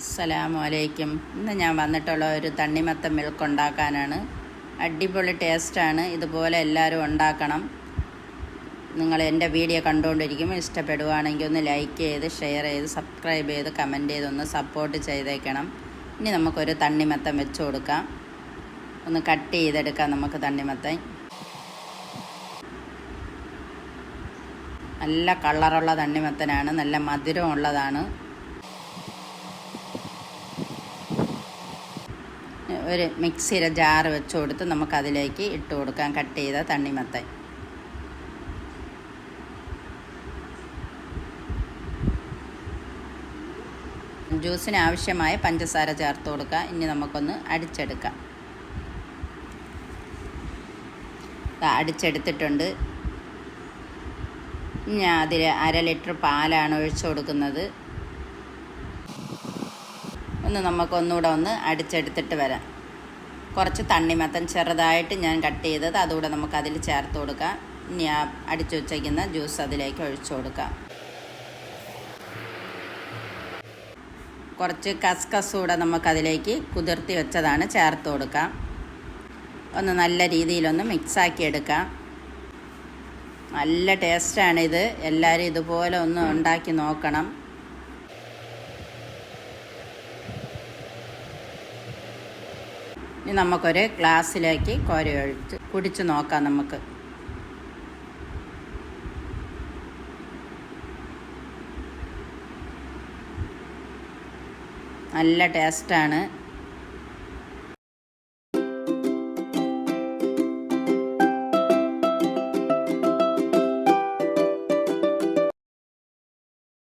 അസ്സലാമു അലൈക്കും. ഇന്ന് ഞാൻ വന്നിട്ടുള്ള ഒരു തണ്ണിമത്ത മിൽക്ക് ഉണ്ടാക്കാനാണ് അടിപൊളി ടേസ്റ്റാണ്. ഇതുപോലെ എല്ലാവരും ഉണ്ടാക്കണം. നിങ്ങൾ എന്റെ വീഡിയോ കണ്ടുകൊണ്ടിരിക്കുമ്പോൾ ഇഷ്ടപ്പെടുവാണെങ്കിൽ ഒന്ന് ലൈക്ക് ചെയ്ത് ഷെയർ ചെയ്ത് സബ്സ്ക്രൈബ് ചെയ്ത് കമന്റ് ചെയ്ത് ഒന്ന് സപ്പോർട്ട് ചെയ്തേക്കണം. ഇനി നമുക്കൊരു തണ്ണിമത്തം വെച്ച് കൊടുക്കാം. ഒന്ന് കട്ട് ചെയ്തെടുക്കാം നമുക്ക് തണ്ണിമത്തൻ നല്ല കളറുള്ള തണ്ണിമത്തനാണ്. നല്ല മധുരമുള്ളതാണ്. ഒരു മിക്സിയുടെ ജാറ് വെച്ച് കൊടുത്ത് നമുക്കതിലേക്ക് ഇട്ട് കൊടുക്കാം. കട്ട് ചെയ്ത തണ്ണിമത്തൻ. ജ്യൂസിന് ആവശ്യമായ പഞ്ചസാര ചേർത്ത് കൊടുക്കുക ഇനി നമുക്കൊന്ന് അടിച്ചെടുക്കാം. അടിച്ചെടുത്തിട്ടുണ്ട്. ഞാൻ അതിൽ അര ലിറ്റർ പാലാണ് ഒഴിച്ചു കൊടുക്കുന്നത്. ഒന്ന് നമുക്കൊന്നുകൂടെ ഒന്ന് അടിച്ചെടുത്തിട്ട് വരാം. കുറച്ച് തണ്ണിമത്തൻ ചെറുതായിട്ട് ഞാൻ കട്ട് ചെയ്തത്. അതുകൂടെ നമുക്ക് അതിൽ ചേർത്ത് കൊടുക്കാം. ഇനി ആ അടിച്ചു വച്ചേക്കുന്ന ജ്യൂസ് അതിലേക്ക് ഒഴിച്ചു കൊടുക്കാം. കുറച്ച് കസ്കസ് കൂടെ നമുക്കതിലേക്ക് കുതിർത്തി വെച്ചതാണ് ചേർത്ത് കൊടുക്കാം. ഒന്ന് നല്ല രീതിയിലൊന്ന് മിക്സാക്കി എടുക്കാം. നല്ല ടേസ്റ്റാണിത്. എല്ലാവരും ഇതുപോലെ ഒന്ന് ഉണ്ടാക്കി നോക്കണം. ഇനി നമുക്കൊരു ഗ്ലാസ്സിലേക്ക് കോരയൊഴിച്ച് കുടിച്ച് നോക്കാം നമുക്ക്. നല്ല ടേസ്റ്റാണ്